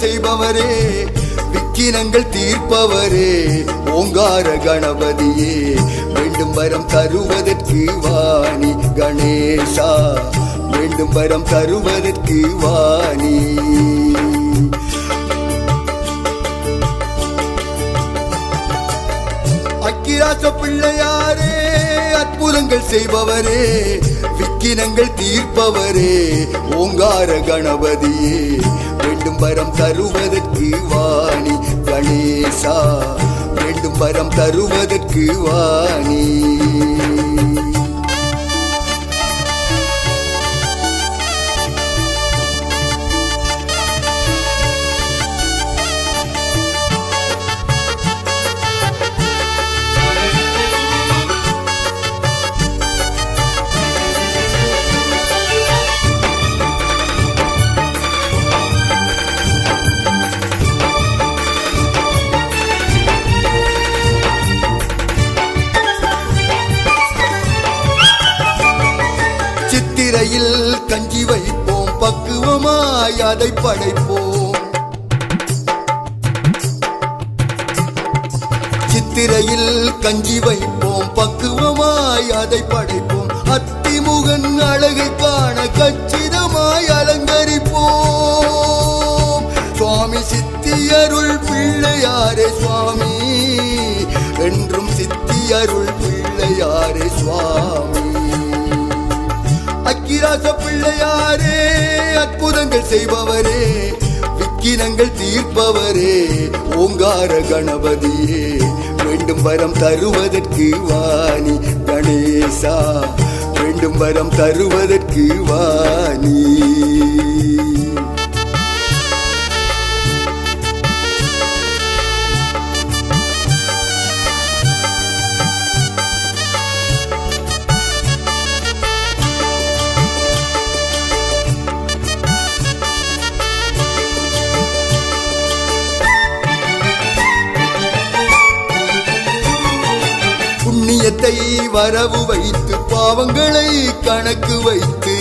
செய்பவரே விக்கினங்கள் தீர்ப்பவரே ஓங்கார கணபதியே வேண்டும் வரம் தருவதற்கு வாணி கணேசா வேண்டும் வரம் தருவதற்கு வாணி. அக்கிராச பிள்ளையாரே அற்புதங்கள் செய்பவரே விக்கினங்கள் தீர்ப்பவரே ஓங்கார கணபதியே. வேண்டும் வரம் தருவதற்கு வாணி கணேசா வேண்டும் வரம் தருவதற்கு வாணி. சித்திரையில் கஞ்சி வைப்போம் பக்குவமாய் அதை படைப்போம். சித்திரையில் கஞ்சி வைப்போம் பக்குவமாய் அதை படைப்போம். அத்திமுகன் அழகை காண கச்சிதமாய் அலங்கரிப்போம். சுவாமி சித்தியருள் பிள்ளையாரே சுவாமி என்றும் சித்தியருள் பிள்ளையாரே சுவாமி. அக்கிராச பிள்ளையாரே அற்புதங்கள் செய்பவரே விக்கினங்கள் தீர்ப்பவரே ஓங்கார கணபதியே வேண்டும் வரம் தருவதற்கு வாணி கணேசா வேண்டும் வரம் தருவதற்கு வாணி. புண்ணியத்தை வரவு வைத்து பாவங்களை கணக்கு வைத்து.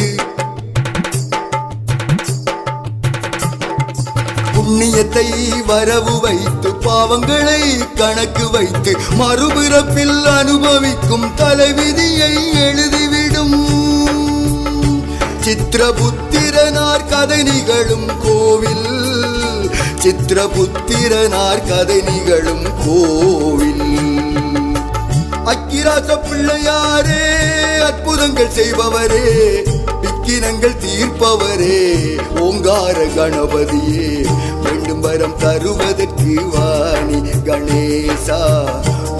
புண்ணியத்தை வரவு வைத்து பாவங்களை கணக்கு வைத்து மறுபிறப்பில் அனுபவிக்கும் தலைவிதியை எழுதிவிடும். சித்திரபுத்திரனார் கதை நிகழும் கோவில் சித்திரபுத்திரனார் கதை நிகழும் கோவில். அக்கிராச பிள்ளையாரே அற்புதங்கள் செய்பவரே விக்கினங்கள் தீர்ப்பவரே ஓங்கார கணபதியே வேண்டும் வரம் தருவதற்கு வாணி கணேசா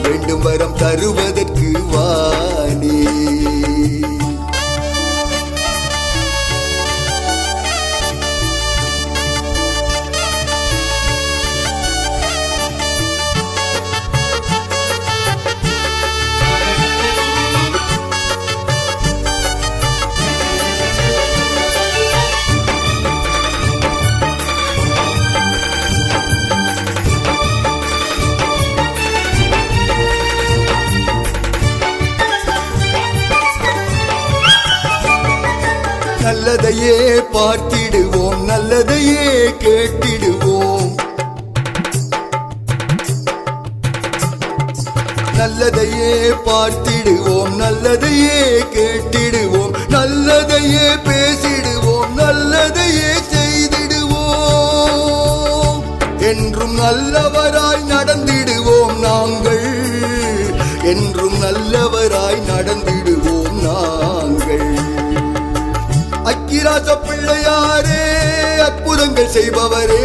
வேண்டும் வரம் தருவதற்கு வாணி. நல்லதையே பார்த்திடுவோம் நல்லதையே கேட்டிடுவோம். நல்லதையே பார்த்திடுவோம் நல்லதையே கேட்டிடுவோம் நல்லதையே பேசிடுவோம் நல்லதையே செய்திடுவோம். என்றும் நல்லவராய் நடந்திடுவோம் நாங்கள் என்றும் நல்லவர் அற்புதங்கள் செய்பவரே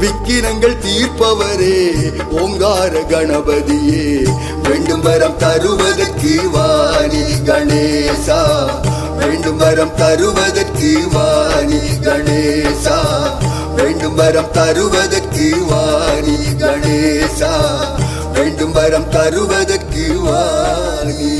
விக்கினங்கள் தீர்ப்பவரே ஓங்கார கணபதியே வேண்டும் வரம் தருவதற்கு வாணி கணேசா வேண்டும் வரம் தருவதற்கு வாணி கணேசா வேண்டும் வரம் தருவதற்கு வாணி கணேசா வேண்டும் வரம் தருவதற்கு வாணி